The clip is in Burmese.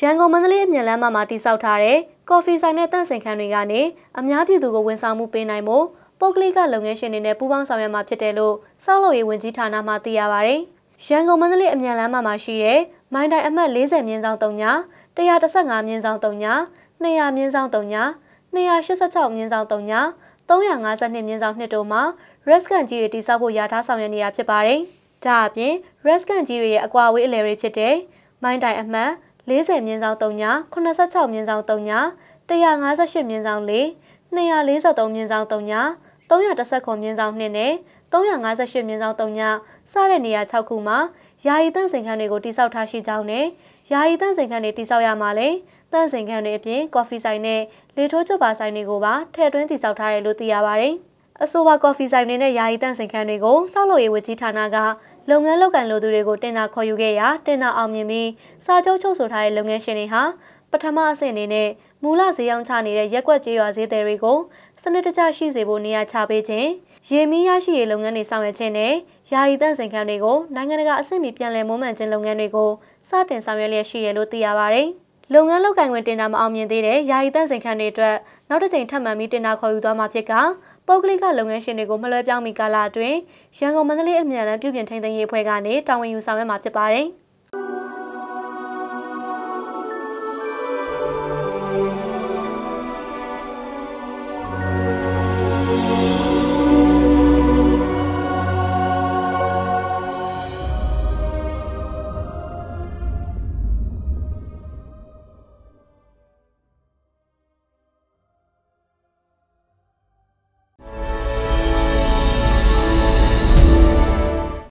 ရန်ကုန်မန္တလေးအမြန်လမ်းမှာတိစောက်ထားတဲ့ကော်ဖီဆိုင်နဲ့တန့်စင်ခန်းတွေကနေအများပြည်သူကိုဝန်ဆောင်မှုပေးနိုင်မှုပုဂ္ဂလိကလုပ်ငန်းရှင်တွေနဲ့ပူးပေါင်းဆောင်ရွက်မှာဖြစ်တယ်လို့စောက်လုပ်ရေးဝန်ကြီးဌာနမှသိရပါဗျ။ရန်ကုန်မန္တလေးအမြန်လမ်းမှာရှိတဲ့မိုင်းတိုင်အမှတ်40မြင်းဆောင်3ည115မြင်းဆောင်3ည200မြင်းဆောင်3ည286မြင်းဆောင်3ည352မြင်းဆောင်2တို့မှာ rest ကန်ကြီးတွေတိစောက်ဖို့ရထားဆောင်ရွက်နေတာဖြစ်ပါတယ်။ဒါအပြင် rest ကန်ကြီးတွေရဲ့အကွာအဝေးအလယ်တွေဖြစ်တဲ့မိုင်းတိုင်အမှတ် 40မြင်းဆောင်3ည86မြင်းဆောင်3ည158မြင်းဆောင်4 243မြင်းဆောင်3ည319မြင်းဆောင်2နဲ့358မြင်းဆောင်3ညစတဲ့နေရာ6ခုမှာယာယီတန့်စင်ခန်းတွေကိုတိစောက်ထားရှိကြောင်းနဲ့ယာယီတန့်စင်ခန်းတွေတိစောက်ရမှာလဲတန့်စင်ခန်းတွေအပြင်ကော်ဖီဆိုင်နဲ့လေထိုးချုပ်ပါဆိုင်တွေကိုပါထည့်သွင်းတိစောက်ထားတယ်လို့သိရပါတယ်။အဆိုပါကော်ဖီဆိုင်တွေနဲ့ယာယီတန့်စင်ခန်းတွေကိုစောက်လို့ရေးဝကြီးဌာနက လုပ်ငန်းလုပ်ကင်လိုသူတွေကိုတင်တာခေါ်ယူခဲ့ရာတင်တာအောင်မြင်ပြီးစာချုပ်ချုပ်ဆိုထားတဲ့လုပ်ငန်းရှင်တွေဟာပထမအဆင့်အနေနဲ့မူလဈေးရောင်းချနေတဲ့ရက်ွက်ကြေးရွာဈေးသည်တွေကိုစနစ်တကျရှိစေဖို့နေရာချပေးခြင်းရေမီးရရှိရေးလုပ်ငန်းတွေဆောင်ရွက်ခြင်းနဲ့ယာယီတန့်စင်ခန်းတွေကိုနိုင်ငံတကာအဆင့်မီပြန်လည်မွမ်းမံခြင်းလုပ်ငန်းတွေကိုစတင်ဆောင်ရွက်လျက်ရှိရလို့သိရပါတယ်။လုပ်ငန်းလုပ်ကိုင်ခွင့်တင်တာမအောင်မြင်သေးတဲ့ယာယီတန့်စင်ခန်းတွေအတွက်နောက်တစ်ကြိမ်ထပ်မံပြီးတင်တာခေါ်ယူသွားမှာဖြစ်က ပုဂ္ဂလိကလုပ်ငန်းရှင်တွေကိုမလွှဲပြောင်းမီကာလအတွင်းရန်ကုန်မန္တလေးအမြန်လမ်းပြုပြင်ထိန်းသိမ်းရေးအဖွဲ့ကနေတာဝန်ယူဆောင်ရွက်မှာဖြစ်ပါတယ်။